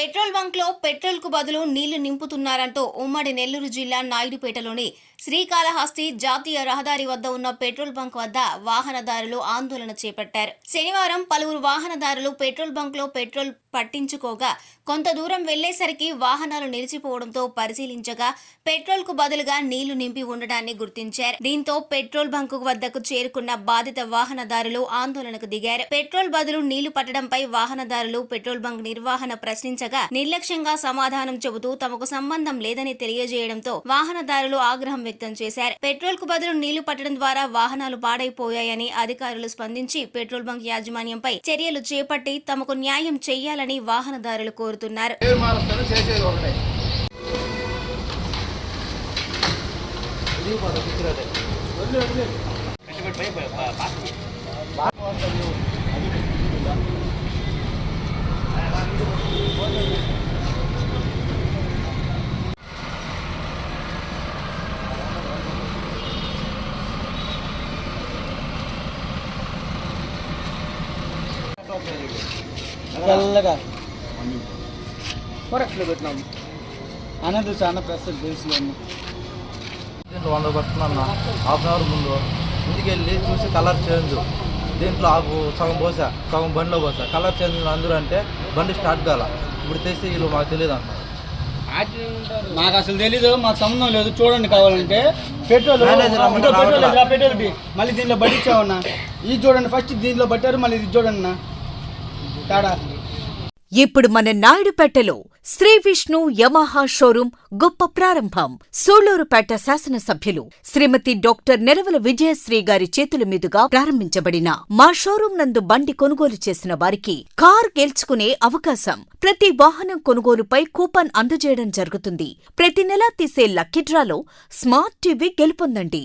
పెట్రోల్కు బదులు నీళ్ళు నింపుతున్నారంటూ ఉమ్మడి నెల్లూరు జిల్లా నాయుడుపేటలోని శ్రీకాళహస్తి జాతీయ రహదారి వద్ద ఉన్న పెట్రోల్ బంక్ వద్ద వాహనదారులు ఆందోళన చేపట్టారు. శనివారం పలువురు వాహనదారులు పెట్రోల్ బంక్లో పెట్రోల్ పట్టించుకోగా కొంత దూరం వెళ్ళేసరికి వాహనాలు నిలిచిపోవడంతో పరిశీలించగా పెట్రోల్కు బదులుగా నీళ్ళు నింపి ఉండడాన్ని గుర్తించారు. దీంతో పెట్రోల్ బంకు వద్దకు చేరుకున్న బాధిత వాహనదారులు ఆందోళనకు దిగారు. పెట్రోల్ బదులు నీళ్ళు పట్టడంపై వాహనదారులు పెట్రోల్ బంక్ నిర్వహణ ప్రశ్నించగా నిర్లక్ష్యంగా సమాధానం చెబుతూ తమకు సంబంధం లేదని తెలియజేయడంతో వాహనదారులు ఆగ్రహం వ్యక్తం చేశారు. పెట్రోల్కు బదులు నీళ్ళు పట్టడం ద్వారా వాహనాలు పాడైపోయాయని అధికారులు స్పందించి పెట్రోల్ బంక్ యాజమాన్యంపై చర్యలు చేపట్టి తమకు న్యాయం చేయాలని వాహనదారులు కోరుతున్నారు. పేరు చల్లగా ఫోరెక్స్లో పెట్టినాం? అనేది చాలా ప్రస్తుతం తెలుసులేము దీంట్లో వంద పట్టుకున్నా హాఫ్ అన్ అవర్ ముందు. ఇంటికి వెళ్ళి చూసి కలర్ చేంజ్ దీంట్లో ఆకు సగం పోసా సగం బండిలో పోసా. కలర్ చేంజ్ అందరూ అంటే బండి స్టార్ట్ కాల. ఇప్పుడు తెస్తే వీళ్ళు మాకు తెలియదు అంటున్నారు నాకు అసలు తెలీదు మాకు సంబంధం లేదు. చూడండి కావాలంటే. పెట్రోల్ పెట్రోల్ పెట్రోల్ బి. మళ్ళీ దీంట్లో పట్టించామన్నా ఇది చూడండి ఫస్ట్ దీంట్లో పట్టారు మళ్ళీ ఇది చూడండి అన్న. తేడా? ఇప్పుడు మన నాయుడుపేటలో శ్రీ విష్ణు యమహా షోరూం గొప్ప ప్రారంభం. సోలూరుపేట శాసనసభ్యులు శ్రీమతి డాక్టర్ నెరవల విజయశ్రీ గారి చేతుల మీదుగా ప్రారంభించబడిన మా షోరూం నందు బండి కొనుగోలు చేసిన వారికి కార్ గెలుచుకునే అవకాశం ప్రతి వాహనం కొనుగోలుపై కూపన్ అందజేయడం జరుగుతుంది. ప్రతి నెలా తీసే లక్కీ డ్రాలో స్మార్ట్ టీవీ గెలుపొందండి.